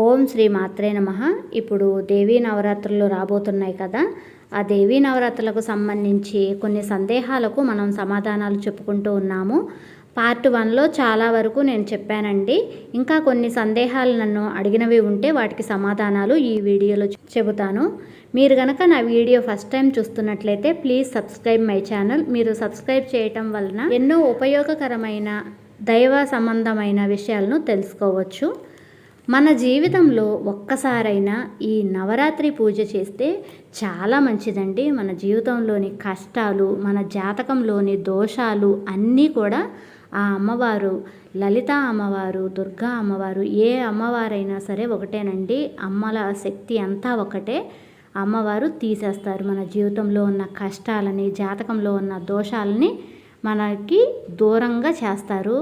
ఓం శ్రీ మాత్రే నమ. ఇప్పుడు దేవీ నవరాత్రులు రాబోతున్నాయి కదా. ఆ దేవీ నవరాత్రులకు సంబంధించి కొన్ని సందేహాలకు మనం సమాధానాలు చెప్పుకుంటూ ఉన్నాము. పార్ట్ వన్లో చాలా వరకు నేను చెప్పానండి. ఇంకా కొన్ని సందేహాలు నన్ను అడిగినవి ఉంటే వాటికి సమాధానాలు ఈ వీడియోలో చెబుతాను. మీరు కనుక నా వీడియో ఫస్ట్ టైం చూస్తున్నట్లయితే ప్లీజ్ సబ్స్క్రైబ్ మై ఛానల్. మీరు సబ్స్క్రైబ్ చేయటం వలన ఎన్నో ఉపయోగకరమైన దైవ సంబంధమైన విషయాలను తెలుసుకోవచ్చు. మన జీవితంలో ఒక్కసారైనా ఈ నవరాత్రి పూజ చేస్తే చాలా మంచిదండి. మన జీవితంలోని కష్టాలు మన జాతకంలోని దోషాలు అన్నీ కూడా ఆ అమ్మవారు లలిత అమ్మవారు దుర్గా అమ్మవారు ఏ అమ్మవారైనా సరే ఒకటేనండి. అమ్మల శక్తి అంతా ఒకటే. అమ్మవారు తీసేస్తారు. మన జీవితంలో ఉన్న కష్టాలని జాతకంలో ఉన్న దోషాలని మనకి దూరంగా చేస్తారు.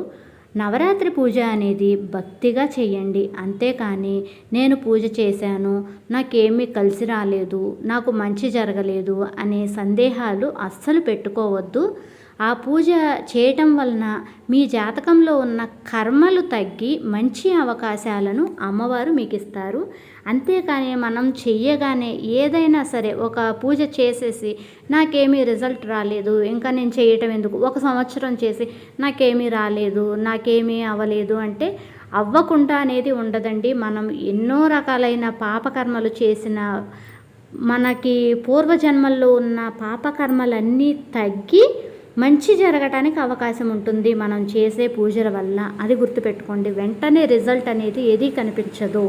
నవరాత్రి పూజ అనేది భక్తిగా చేయండి. అంతేకాని నేను పూజ చేశాను నాకేమీ కలిసి రాలేదు నాకు మంచి జరగలేదు అనే సందేహాలు అస్సలు పెట్టుకోవద్దు. ఆ పూజ చేయటం వలన మీ జాతకంలో ఉన్న కర్మలు తగ్గి మంచి అవకాశాలను అమ్మవారు మీకు ఇస్తారు అంతేకాని మనం చెయ్యగానే ఏదైనా సరే ఒక పూజ చేసేసి నాకేమీ రిజల్ట్ రాలేదు ఇంకా నేను చేయటం ఎందుకు? ఒక సంవత్సరం చేసి నాకేమీ రాలేదు నాకేమీ అవ్వలేదు అంటే అవ్వకుండా అనేది ఉండదండి. మనం ఎన్నో రకాలైన పాపకర్మలు చేసిన మనకి పూర్వజన్మల్లో ఉన్న పాపకర్మలన్నీ తగ్గి మంచి జరగటానికి అవకాశం ఉంటుంది. మనం చేసే పూజల వల్ల. అది గుర్తుపెట్టుకోండి. వెంటనే రిజల్ట్ అనేది ఏది కనిపించదు.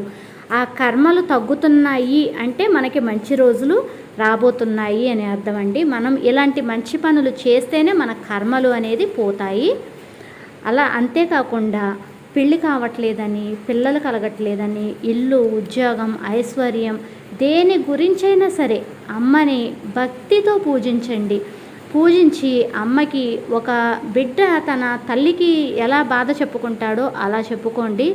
ఆ కర్మలు తగ్గుతున్నాయి అంటే మనకి మంచి రోజులు రాబోతున్నాయి అని అర్థం అండి. మనం ఇలాంటి మంచి పనులు చేస్తేనే మన కర్మలు అనేది పోతాయి. అలా అంతేకాకుండా పెళ్ళి కావట్లేదని పిల్లలు కలగట్లేదని ఇల్లు ఉద్యోగం ఐశ్వర్యం దేని గురించైనా సరే అమ్మని భక్తితో పూజించండి. పూజించి అమ్మకి ఒక బిడ్డ తన తల్లికి ఎలా బాధ చెప్పుకుంటాడో అలా చెప్పుకోండి.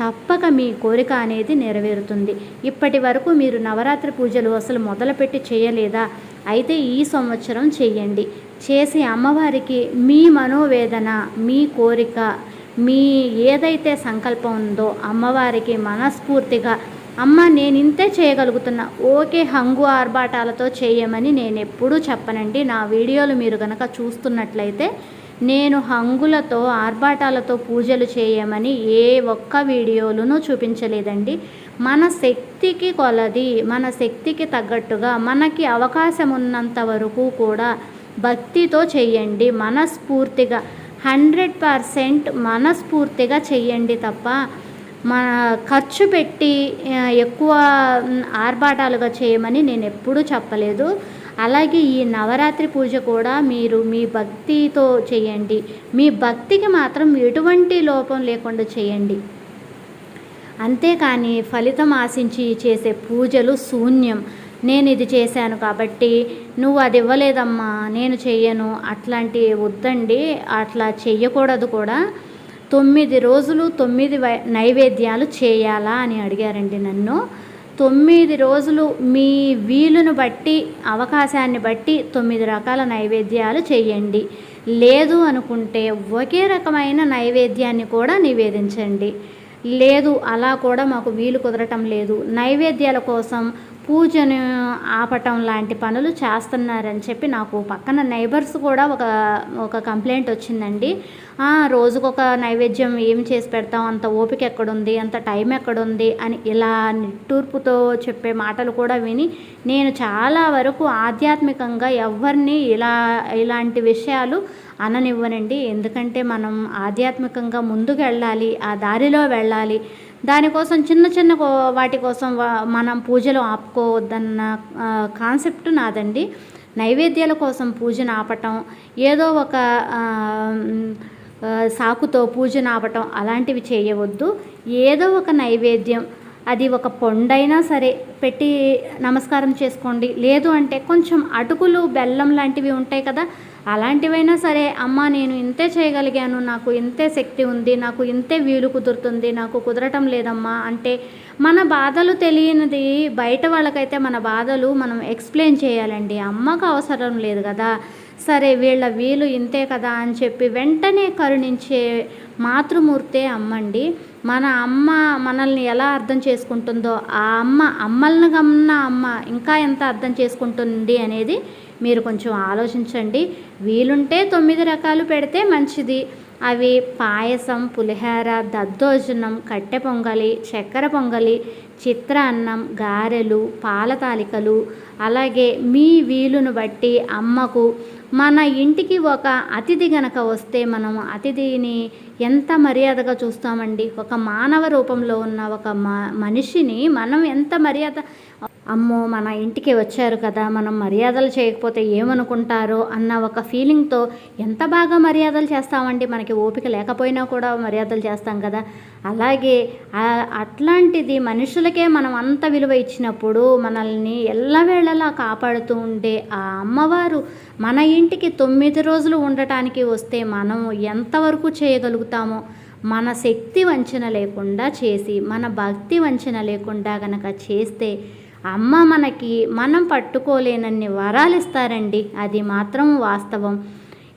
తప్పక మీ కోరిక అనేది నెరవేరుతుంది. ఇప్పటి వరకు మీరు నవరాత్రి పూజలు అసలు మొదలుపెట్టి చేయలేదా? అయితే ఈ సంవత్సరం చేయండి. చేసి అమ్మవారికి మీ మనోవేదన మీ కోరిక మీ ఏదైతే సంకల్పం ఉందో అమ్మవారికి మనస్ఫూర్తిగా అమ్మ నేను ఇంతే చేయగలుగుతున్నా. ఓకే హంగు ఆర్భాటాలతో చేయమని నేను ఎప్పుడూ చెప్పనండి. నా వీడియోలు మీరు కనుక చూస్తున్నట్లయితే నేను హంగులతో ఆర్భాటాలతో పూజలు చేయమని ఏ ఒక్క వీడియోలను చూపించలేదండి. మన శక్తికి కొలది మన శక్తికి తగ్గట్టుగా మనకి అవకాశం ఉన్నంత వరకు కూడా భక్తితో చేయండి మనస్ఫూర్తిగా హండ్రెడ్ పర్సెంట్ మనస్ఫూర్తిగా చెయ్యండి తప్ప మన ఖర్చు పెట్టి ఎక్కువ ఆర్భాటాలుగా చేయమని నేను ఎప్పుడూ చెప్పలేదు. అలాగే ఈ నవరాత్రి పూజ కూడా మీరు మీ భక్తితో చేయండి. మీ భక్తికి మాత్రం ఎటువంటి లోపం లేకుండా చేయండి. అంతేకాని ఫలితం ఆశించి చేసే పూజలు శూన్యం. నేను ఇది చేశాను కాబట్టి నువ్వు అది ఇవ్వలేదమ్మా నేను చెయ్యను అట్లాంటి వద్దండి అట్లా చెయ్యకూడదు కూడా. తొమ్మిది రోజులు తొమ్మిది నైవేద్యాలు చేయాలా అని అడిగారండి నన్ను. తొమ్మిది రోజులు మీ వీలును బట్టి అవకాశాన్ని బట్టి తొమ్మిది రకాల నైవేద్యాలు చేయండి. లేదు అనుకుంటే ఒకే రకమైన నైవేద్యాన్ని కూడా నివేదించండి. లేదు అలా కూడా మాకు వీలు కుదరటం లేదు. నైవేద్యాల కోసం పూజను ఆపటం లాంటి పనులు చేస్తున్నారని చెప్పి నాకు పక్కన నైబర్స్ కూడా ఒక ఒక కంప్లైంట్ వచ్చిందండి. రోజుకొక నైవేద్యం ఏం చేసి పెడతాం అంత ఓపిక ఎక్కడుంది అంత టైం ఎక్కడుంది అని ఇలా నిట్టూర్పుతో చెప్పే మాటలు కూడా విని నేను చాలా వరకు ఆధ్యాత్మికంగా ఎవరిని ఇలా ఇలాంటి విషయాలు అననివ్వనండి. ఎందుకంటే మనం ఆధ్యాత్మికంగా ముందుకు వెళ్ళాలి ఆ దారిలో వెళ్ళాలి. దానికోసం చిన్న చిన్న వాటి కోసం మనం పూజలు ఆపుకోవద్దన్న కాన్సెప్ట్ నాదండి. నైవేద్యాల కోసం పూజను ఆపటం ఏదో ఒక సాకుతో పూజను ఆపటం అలాంటివి చేయవద్దు. ఏదో ఒక నైవేద్యం అది ఒక పొండైనా సరే పెట్టి నమస్కారం చేసుకోండి. లేదు అంటే కొంచెం అటుకులు బెల్లం లాంటివి ఉంటాయి కదా అలాంటివైనా సరే అమ్మ నేను ఇంతే చేయగలిగాను నాకు ఇంతే శక్తి ఉంది నాకు ఇంతే వీలు కుదురుతుంది నాకు కుదరటం లేదమ్మా అంటే మన బాధలు తెలియనిది బయట వాళ్ళకైతే మన బాధలు మనం ఎక్స్ప్లెయిన్ చేయాలండి. అమ్మకు అవసరం లేదు కదా. సరే వీళ్ళ వీలు ఇంతే కదా అని చెప్పి వెంటనే కరుణించే మాతృమూర్తే అమ్మండి. మన అమ్మ మనల్ని ఎలా అర్థం చేసుకుంటుందో ఆ అమ్మ అమ్మల్ని గమ్మున అమ్మ ఇంకా ఎంత అర్థం చేసుకుంటుంది అనేది మీరు కొంచెం ఆలోచించండి. వీలుంటే తొమ్మిది రకాలు పెడితే మంచిది. అవి పాయసం పులిహోర దద్దోజనం కట్టె పొంగలి చక్కెర పొంగలి చిత్రాన్నం గారెలు పాల తాలికలు. అలాగే మీ వీలును బట్టి అమ్మకు మన ఇంటికి ఒక అతిథి గనక వస్తే మనం అతిథిని ఎంత మర్యాదగా చూస్తామండి? ఒక మానవ రూపంలో ఉన్న ఒక మనిషిని మనం ఎంత మర్యాద అమ్మో మన ఇంటికి వచ్చారు కదా మనం మర్యాదలు చేయకపోతే ఏమనుకుంటారో అన్న ఒక ఫీలింగ్తో ఎంత బాగా మర్యాదలు చేస్తామండి? మనకి ఓపిక లేకపోయినా కూడా మర్యాదలు చేస్తాం కదా. అలాగే అట్లాంటిది మనుషులకే మనం అంత విలువ ఇచ్చినప్పుడు మనల్ని ఎల్లవేళలా కాపాడుతూ ఉండే ఆ అమ్మవారు మన ఇంటికి తొమ్మిది రోజులు ఉండటానికి వస్తే మనం ఎంతవరకు చేయగలుగుతామో మన శక్తి వంచన లేకుండా చేసి మన భక్తి వంచన లేకుండా గనక చేస్తే అమ్మ మనకి మనం పట్టుకోలేనన్ని వరాలు ఇస్తారండి. అది మాత్రం వాస్తవం.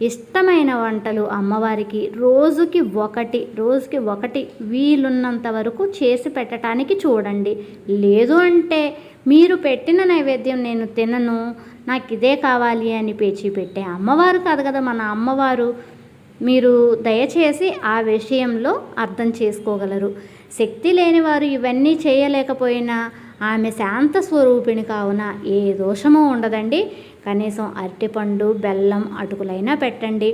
ఇష్టమైన వంటలు అమ్మవారికి రోజుకి ఒకటి రోజుకి ఒకటి వీలున్నంత వరకు చేసి పెట్టడానికి చూడండి. లేదు అంటే మీరు పెట్టిన నైవేద్యం నేను తినను నాకు ఇదే కావాలి అని పేచి పెట్టే అమ్మవారు కాదు కదా మన అమ్మవారు. మీరు దయచేసి ఆ విషయంలో అర్థం చేసుకోగలరు. శక్తి లేనివారు ఇవన్నీ చేయలేకపోయినా ఆమె శాంత స్వరూపిణి కావున ఏ దోషము ఉండదండి. కనీసం అరటిపండు బెల్లం అటుకులైనా పెట్టండి.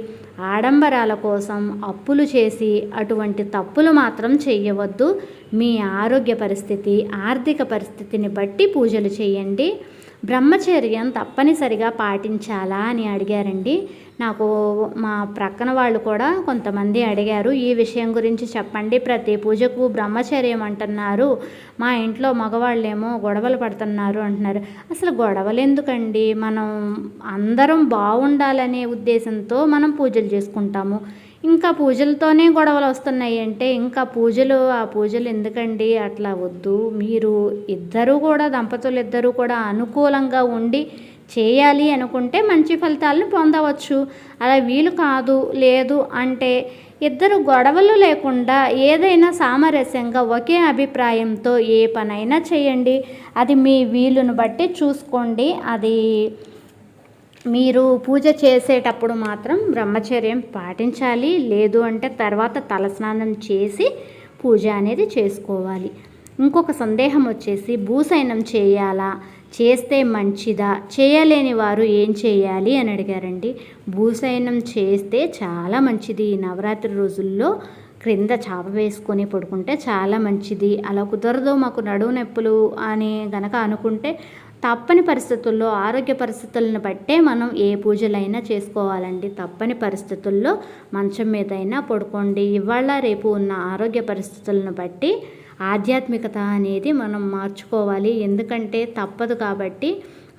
ఆడంబరాల కోసం అప్పులు చేసి అటువంటి తప్పులు మాత్రం చేయవద్దు మీ ఆరోగ్య పరిస్థితి ఆర్థిక పరిస్థితిని బట్టి పూజలు చేయండి. బ్రహ్మచర్యం తప్పనిసరిగా పాటించాలా అని అడిగారండి. నాకు మా ప్రక్కన వాళ్ళు కూడా కొంతమంది అడిగారు ఈ విషయం గురించి చెప్పండి ప్రతి పూజకు బ్రహ్మచర్యం అంటున్నారు మా ఇంట్లో మగవాళ్ళేమో గొడవలు పడుతున్నారు అంటున్నారు. అసలు గొడవలు ఎందుకండి? మనం అందరం బాగుండాలనే ఉద్దేశంతో మనం పూజలు చేసుకుంటాము. ఇంకా పూజలతోనే గొడవలు వస్తున్నాయి అంటే ఇంకా పూజలు ఆ పూజలు ఎందుకండి? అట్లా వద్దు. మీరు ఇద్దరూ కూడా దంపతులు ఇద్దరూ కూడా అనుకూలంగా ఉండి చేయాలి అనుకుంటే మంచి ఫలితాలను పొందవచ్చు. అలా వీలు కాదు లేదు అంటే ఇద్దరు గొడవలు లేకుండా ఏదైనా సామరస్యంగా ఒకే అభిప్రాయంతో ఏ పనైనా చేయండి. అది మీ వీలును బట్టి చూసుకోండి. అది మీరు పూజ చేసేటప్పుడు మాత్రం బ్రహ్మచర్యం పాటించాలి. లేదు అంటే తర్వాత తలస్నానం చేసి పూజ అనేది చేసుకోవాలి. ఇంకొక సందేహం వచ్చేసి భూసైనం చేయాలా? చేస్తే మంచిదా? చేయలేని వారు ఏం చేయాలి అని అడిగారండి. భూసైనం చేస్తే చాలా మంచిది. ఈ నవరాత్రి రోజుల్లో క్రింద చాప వేసుకొని పడుకుంటే చాలా మంచిది. అలా కుదరదు మాకు నడువు నొప్పులు అని గనక అనుకుంటే తప్పని పరిస్థితుల్లో ఆరోగ్య పరిస్థితులను బట్టే మనం ఏ పూజలైనా చేసుకోవాలండి. తప్పని పరిస్థితుల్లో మంచం మీదైనా పడుకోండి. ఇవాళ రేపు ఉన్న ఆరోగ్య పరిస్థితులను బట్టి ఆధ్యాత్మికత అనేది మనం మార్చుకోవాలి. ఎందుకంటే తప్పదు కాబట్టి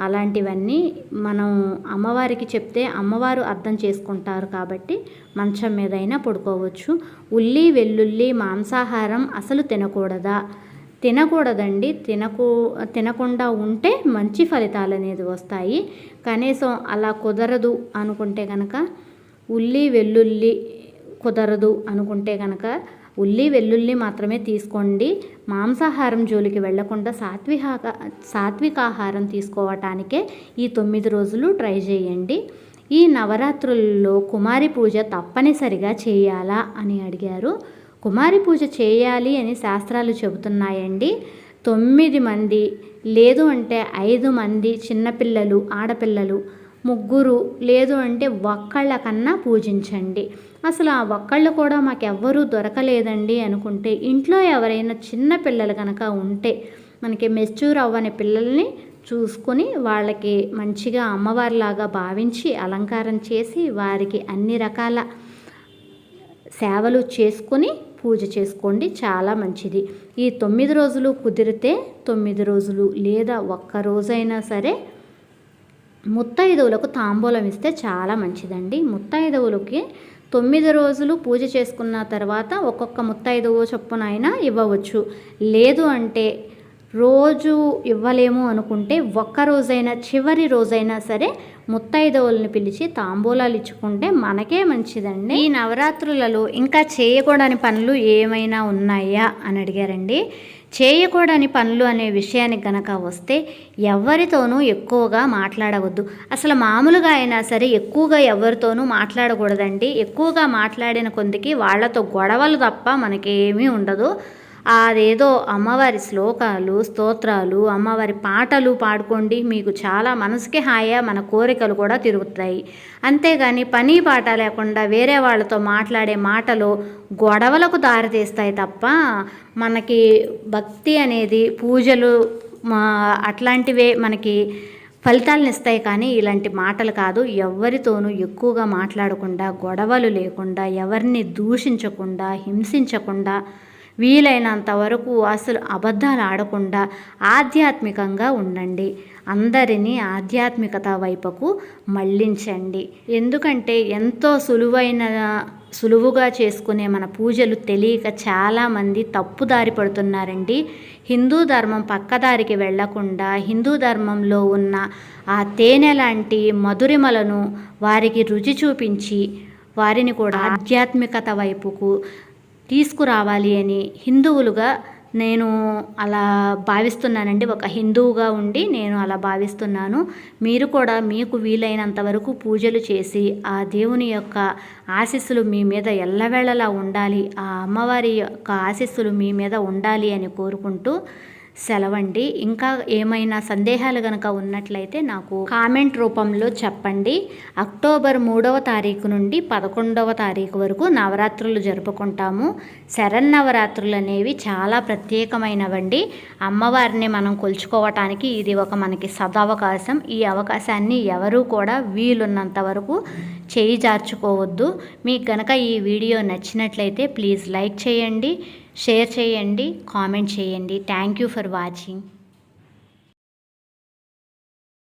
అలాంటివన్నీ మనం అమ్మవారికి చెప్తే అమ్మవారు అర్థం చేసుకుంటారు కాబట్టి మంచం మీదైనా పడుకోవచ్చు. ఉల్లి వెల్లుల్లి మాంసాహారం అసలు తినకూడదా? తినకూడదండి. తినకు తినకుండా ఉంటే మంచి ఫలితాలు అనేది వస్తాయి. కనీసం అలా కుదరదు అనుకుంటే కనుక ఉల్లి వెల్లుల్లి కుదరదు అనుకుంటే కనుక ఉల్లి వెల్లుల్లి మాత్రమే తీసుకోండి. మాంసాహారం జోలికి వెళ్ళకుండా సాత్విక సాత్వికాహారం తీసుకోవటానికే ఈ తొమ్మిది రోజులు ట్రై చేయండి. ఈ నవరాత్రుల్లో కుమారి పూజ తప్పనిసరిగా చేయాలా అని అడిగారు. కుమారి పూజ చేయాలి అని శాస్త్రాలు చెబుతున్నాయండి. తొమ్మిది మంది లేదు అంటే ఐదు మంది చిన్నపిల్లలు ఆడపిల్లలు ముగ్గురు లేదు అంటే ఒక్కళ్ళకన్నా పూజించండి. అసలు ఆ ఒక్కళ్ళు కూడా మాకెవ్వరూ దొరకలేదండి అనుకుంటే ఇంట్లో ఎవరైనా చిన్న పిల్లలు కనుక ఉంటే మనకి మెచ్యూర్ అవ్వని పిల్లల్ని చూసుకొని వాళ్ళకి మంచిగా అమ్మవారిలాగా భావించి అలంకారం చేసి వారికి అన్ని రకాల సేవలు చేసుకొని పూజ చేసుకోండి చాలా మంచిది. ఈ తొమ్మిది రోజులు కుదిరితే తొమ్మిది రోజులు లేదా ఒక్క రోజైనా సరే ముత్తైదవులకు తాంబూలం ఇస్తే చాలా మంచిదండి. ముత్తైదవులకి తొమ్మిది రోజులు పూజ చేసుకున్న తర్వాత ఒక్కొక్క ముత్తైదువు చొప్పున అయినా ఇవ్వవచ్చు. లేదు అంటే రోజు ఇవ్వలేము అనుకుంటే ఒక్క రోజైనా చివరి రోజైనా సరే ముత్తైదవులను పిలిచి తాంబూలాలు ఇచ్చుకుంటే మనకే మంచిదండి. ఈ నవరాత్రులలో ఇంకా చేయకూడని పనులు ఏమైనా ఉన్నాయా అని అడిగారండి. చేయకూడని పనులు అనే విషయానికి గనక వస్తే ఎవరితోనూ ఎక్కువగా మాట్లాడవద్దు. అసలు మామూలుగా అయినా సరే ఎక్కువగా ఎవరితోనూ మాట్లాడకూడదండి. ఎక్కువగా మాట్లాడిన కొందికి వాళ్ళతో గొడవలు తప్ప మనకేమీ ఉండదు. అదేదో అమ్మవారి శ్లోకాలు స్తోత్రాలు అమ్మవారి పాటలు పాడుకోండి. మీకు చాలా మనసుకి హాయా మన కోరికలు కూడా తిరుగుతాయి. అంతేగాని పని పాట లేకుండా వేరే వాళ్ళతో మాట్లాడే మాటలు గొడవలకు దారితీస్తాయి తప్ప మనకి భక్తి అనేది పూజలు మా అట్లాంటివే మనకి ఫలితాలను ఇస్తాయి కానీ ఇలాంటి మాటలు కాదు. ఎవరితోనూ ఎక్కువగా మాట్లాడకుండా గొడవలు లేకుండా ఎవరిని దూషించకుండా హింసించకుండా వీలైనంత వరకు అసలు అబద్ధాలు ఆడకుండా ఆధ్యాత్మికంగా ఉండండి. అందరినీ ఆధ్యాత్మికత వైపుకు మళ్ళించండి. ఎందుకంటే ఎంతో సులువైన సులువుగా చేసుకునే మన పూజలు తెలియక చాలామంది తప్పుదారి పడుతున్నారండి. హిందూ ధర్మం పక్కదారికి వెళ్ళకుండా హిందూ ధర్మంలో ఉన్న ఆ తేనె లాంటి మధురిమలను వారికి రుచి చూపించి వారిని కూడా ఆధ్యాత్మికత వైపుకు తీసుకురావాలి అని హిందువులుగా నేను అలా భావిస్తున్నానండి. ఒక హిందువుగా ఉండి నేను అలా భావిస్తున్నాను. మీరు కూడా మీకు వీలైనంత వరకు పూజలు చేసి ఆ దేవుని యొక్క ఆశీస్సులు మీ మీద ఎల్లవేళలా ఉండాలి. ఆ అమ్మవారి యొక్క ఆశీస్సులు మీ మీద ఉండాలి అని కోరుకుంటూ సెలవండి. ఇంకా ఏమైనా సందేహాలు కనుక ఉన్నట్లయితే నాకు కామెంట్ రూపంలో చెప్పండి. అక్టోబర్ మూడవ తారీఖు నుండి పదకొండవ తారీఖు వరకు నవరాత్రులు జరుపుకుంటాము. శరన్నవరాత్రులు అనేవి చాలా ప్రత్యేకమైనవండి. అమ్మవారిని మనం కొలుచుకోవటానికి ఇది ఒక మనకి సదవకాశం. ఈ అవకాశాన్ని ఎవరూ కూడా వీలున్నంత వరకు చేయి జార్చుకోవద్దు. మీకు గనక ఈ వీడియో నచ్చినట్లయితే ప్లీజ్ లైక్ చేయండి షేర్ చేయండి కామెంట్ చేయండి. Thank you for watching